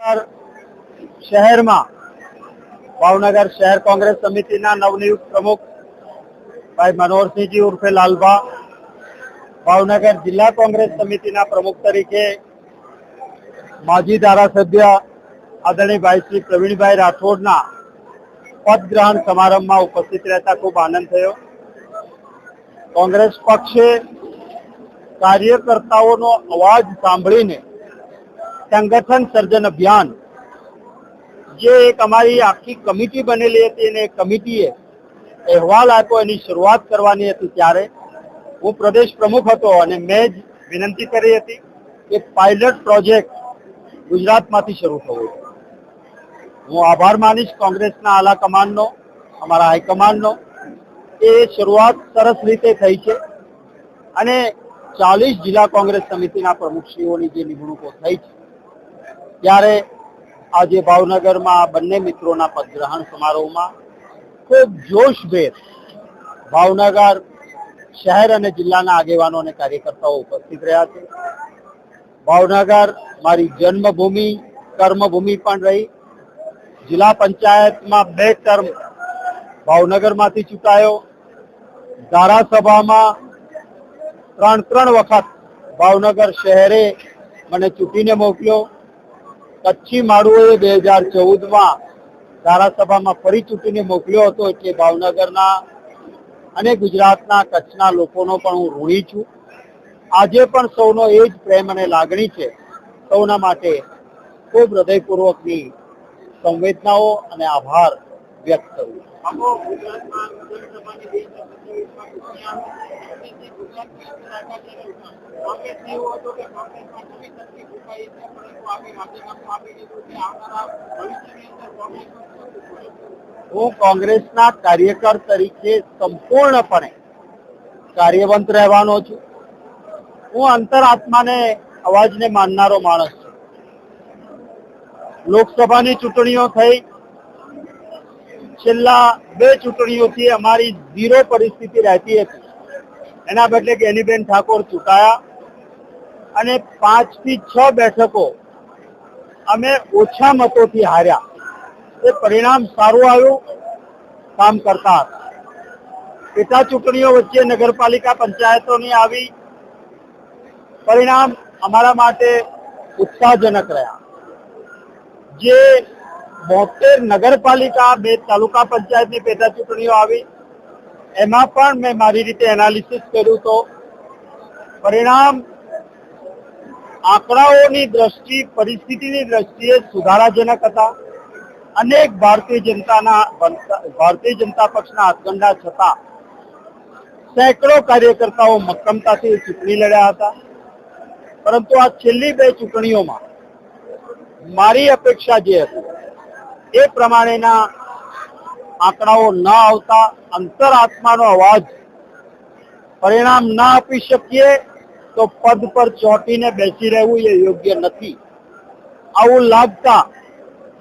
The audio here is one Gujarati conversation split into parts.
શહેરમાં, ભાવનગર શહેર કોંગ્રેસ સમિતિના નવનિયુક્ત પ્રમુખ ભાઈ મનોહરસિંહજી ઉર્ફે લાલભા, ભાવનગર જિલ્લા કોંગ્રેસ સમિતિના પ્રમુખ તરીકે માજી ધારાસભ્ય આદરણીય ભાઈ શ્રી પ્રવીણભાઈ રાઠોડના પદગ્રહણ સમારંભમાં ઉપસ્થિત રહેતા ખૂબ આનંદ થયો. કોંગ્રેસ પક્ષે કાર્યકર્તાઓનો અવાજ સાંભળીને સંગઠન સર્જન અભિયાન, જે એક અમારી આખી કમિટી બનેલી હતી અને કમિટીએ અહેવાલ આપ્યો, એની શરૂઆત કરવાની હતી ત્યારે. હું પ્રદેશ પ્રમુખ હતો અને મેં જ વિનંતી કરી હતી કે પાયલટ પ્રોજેક્ટ ગુજરાતમાંથી શરૂ થવો. હું આભાર માનીશ કોંગ્રેસના આલા કમાન્ડનો અમારા હાઈકમાન્ડનો એ શરૂઆત સરસ રીતે થઈ છે. અને ચાલીસ જિલ્લા કોંગ્રેસ સમિતિના પ્રમુખશ્રીઓની જે નિમણૂકો થઈ છે ત્યારે આજે ભાવનગરમાં બંને મિત્રોના પદગ્રહણ સમારોહમાં ખૂબ જોશભેર ભાવનગર શહેર અને જિલ્લાના આગેવાનો અને કાર્યકર્તાઓ ઉપસ્થિત રહ્યા છે. ભાવનગર મારી જન્મભૂમિ, કર્મભૂમિ પણ રહી. જિલ્લા પંચાયતમાં બે ટર્મ ભાવનગરમાંથી ચૂંટાયો. ધારાસભામાં ત્રણ ત્રણ વખત ભાવનગર શહેરે મને ચૂંટીને મોકલ્યો. કચ્છી માળુઓએ બે હજાર ચૌદમાં ધારાસભામાં ફરી ચૂંટીને મોકલ્યો હતો એટલે ભાવનગરના અને ગુજરાતના કચ્છના લોકોનો પણ હું ઋણી છું. આજે પણ સૌનો એ જ પ્રેમ અને લાગણી છે. સૌના માટે ખૂબ હૃદયપૂર્વકની સંવેદનાઓ અને આભાર. વ્યક્ત કરું હું કોંગ્રેસના કાર્યકર તરીકે સંપૂર્ણપણે કાર્યવંત રહેવાનો છું. હું અંતરાત્માને અવાજને માનનારો માણસ છું. લોકસભાની ચૂંટણીઓ થઈ છેલ્લા બે ચૂંટણીઓથી અમારી ઝીરો પરિસ્થિતિ રહેતી હતી. એના બદલે ગેનીબેન ઠાકોર ચૂંટાયા અને પાંચથી છ બેઠકો અમે ઓછા મતોથી હાર્યા. એ પરિણામ સારું આવ્યું, કામ કરતા હતા. પેટા ચૂંટણીઓ વચ્ચે નગરપાલિકા પંચાયતોની આવી પરિણામ અમારા માટે ઉત્સાહજનક રહ્યા. જે બોતેર નગરપાલિકા, બે તાલુકા પંચાયતની પેટા ચૂંટણીઓ આવી. એમાં પણ મેં મારી રીતે એનાલિસિસ કર્યું તો પરિણામ આંકડાઓની દ્રષ્ટિ, પરિસ્થિતિની દ્રષ્ટિએ સુધારાજનક હતા. અનેક ભારતીય જનતાના ભારતીય જનતા પક્ષના હાથગંડા છતાં સેંકડો કાર્યકર્તાઓ મક્કમતાથી ચૂંટણી લડ્યા હતા. પરંતુ આ છેલ્લી બે ચૂંટણીઓમાં મારી અપેક્ષા જે હતી એ પ્રમાણેના આંકડાઓ ન આવતા અંતરાત્માનો અવાજ પરિણામ ના આપી શકીએ તો પદ પર ચોંટીને બેસી રહેવું એ યોગ્ય નથી. આવું લાગતા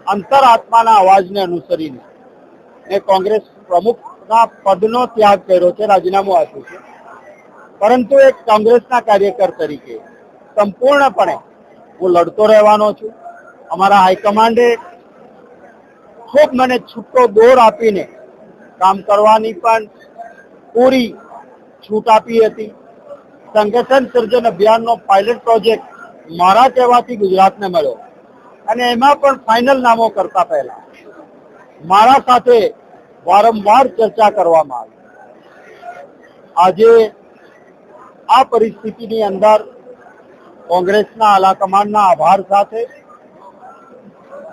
અંતરાત્માના અવાજને અનુસરીને મેં કોંગ્રેસ પ્રમુખના પદનો ત્યાગ કર્યો છે, રાજીનામું આપ્યું છે. પરંતુ એક કોંગ્રેસના કાર્યકર તરીકે સંપૂર્ણપણે હું લડતો રહેવાનો છું. અમારા હાઈકમાન્ડે ખૂબ મને છૂટો દોર આપીને કામ કરવાની પણ પૂરી છૂટ આપી હતી. સંગઠન સર્જન અભિયાનનો પાયલટ પ્રોજેક્ટ મારા કહેવાથી ગુજરાતને મળ્યો. અને એમાં પણ ફાઇનલ નામો કરતા પહેલા મારા સાથે વારંવાર ચર્ચા કરવામાં આવી. આજે આ પરિસ્થિતિની અંદર કોંગ્રેસના આલાકમાનના આભાર સાથે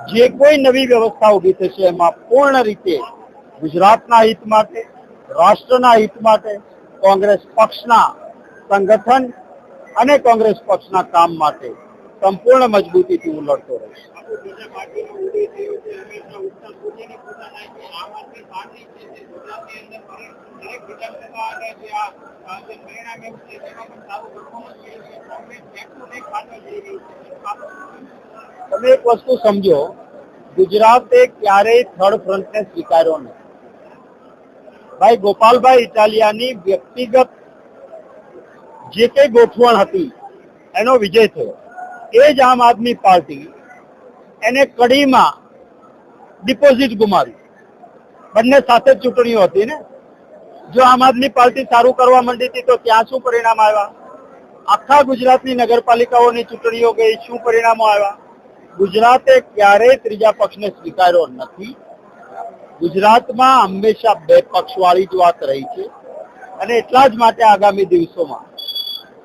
જે કોઈ નવી વ્યવસ્થા ઊભી થશે, એમાં પૂર્ણ રીતે ગુજરાતના હિત માટે, રાષ્ટ્રના હિત માટે, કોંગ્રેસ પક્ષના સંગઠન અને કોંગ્રેસ પક્ષના કામ માટે સંપૂર્ણ મજબૂતીથી હું લડતો રહીશ. તમે એક વસ્તુ સમજો, ગુજરાતે ક્યારેય થર્ડ ફ્રન્ટને સ્વીકાર્યો નહીં ભાઈ, ગોપાલભાઈ ઇટાલિયાની વ્યક્તિગત જે કઈ ગોઠવણ હતી, એનો વિજય થયો. એ જ આમ આદમી પાર્ટી એને કડીમાં ડિપોઝિટ ગુમાવી બંને સાથે જ ચૂંટણીઓ હતી ને? જો આમ આદમી પાર્ટી સારું કરવા માંડી હતી તો ત્યાં શું પરિણામ આવ્યા? આખા ગુજરાતની નગરપાલિકાઓની ચૂંટણીઓ ગઈ, શું પરિણામો આવ્યા? ગુજરાતે ક્યારેય ત્રીજા પક્ષને સ્વીકાર્યો નથી ગુજરાતમાં હંમેશા બે પક્ષવાળી જ વાત રહી છે અને એટલા જ માટે આગામી દિવસોમાં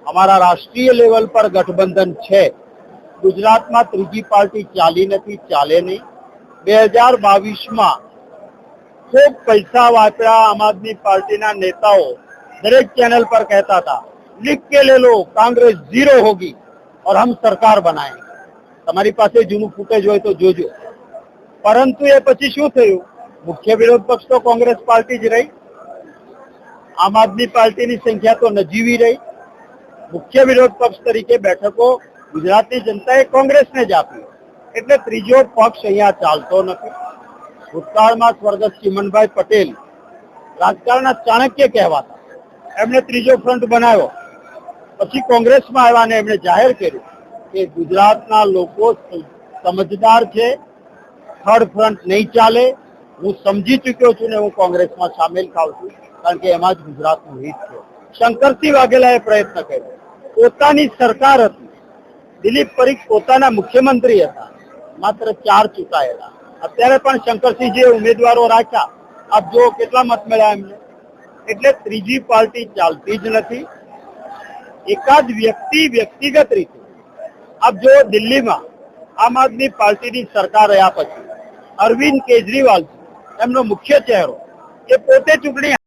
અમારા રાષ્ટ્રીય લેવલ પર ગઠબંધન છે ગુજરાતમાં ત્રીજી પાર્ટી ચાલી નથી ચાલે નહીં બે હજાર બાવીસમાં ખૂબ પૈસા વાપર્યા આમ આદમી પાર્ટીના નેતાઓ દરેક ચેનલ પર કહેતા હતા लिख के ले लो कांग्रेस जीरो होगी और हम सरकार बनाएंगे તમારી પાસે જૂનું ફૂટેજ હોય તો જોજો. પરંતુ એ પછી શું થયું? મુખ્ય વિરોધ પક્ષ તો કોંગ્રેસ પાર્ટી જ રહી. આમ આદમી પાર્ટીની સંખ્યા તો નજીવી રહી. મુખ્ય વિરોધ પક્ષ તરીકે બેઠકો ગુજરાતની જનતાએ કોંગ્રેસને જ આપી. એટલે ત્રીજો પક્ષ અહીંયા ચાલતો નથી. ભૂતકાળમાં સ્વર્ગસ્થ ચિમનભાઈ પટેલ રાજકારણના ચાણક્ય કહેવાતા. એમણે ત્રીજો ફ્રન્ટ બનાવ્યો. પછી કોંગ્રેસમાં આવ્યા ને એમણે જાહેર કર્યું. કે ગુજરાતના લોકો સમજદાર છે થર્ડ ફ્રન્ટ નહીં ચાલે. હું સમજી ચૂક્યો છું ને હું કોંગ્રેસમાં સામેલ થાઉં છું, કારણ કે એમાં જ ગુજરાતનું હિત છે. શંકરસિંહ વાઘેલાએ પ્રયત્ન કર્યો. પોતાની સરકાર હતી. દિલીપ પરીખ પોતાના મુખ્યમંત્રી હતા. માત્ર ચાર ચૂંટાયેલા. અત્યારે પણ શંકરસિંહ જે ઉમેદવારો રાખ્યા. આપ જો કેટલા મત મળ્યા એમને. એટલે ત્રીજી પાર્ટી ચાલતી જ નથી. એકાદ વ્યક્તિ વ્યક્તિગત રીતે આપ જો દિલ્હીમાં આમ આદમી પાર્ટીની સરકાર રહ્યા પછી, અરવિંદ કેજરીવાલ, એમનો મુખ્ય ચહેરો, એ પોતે ચૂંટણી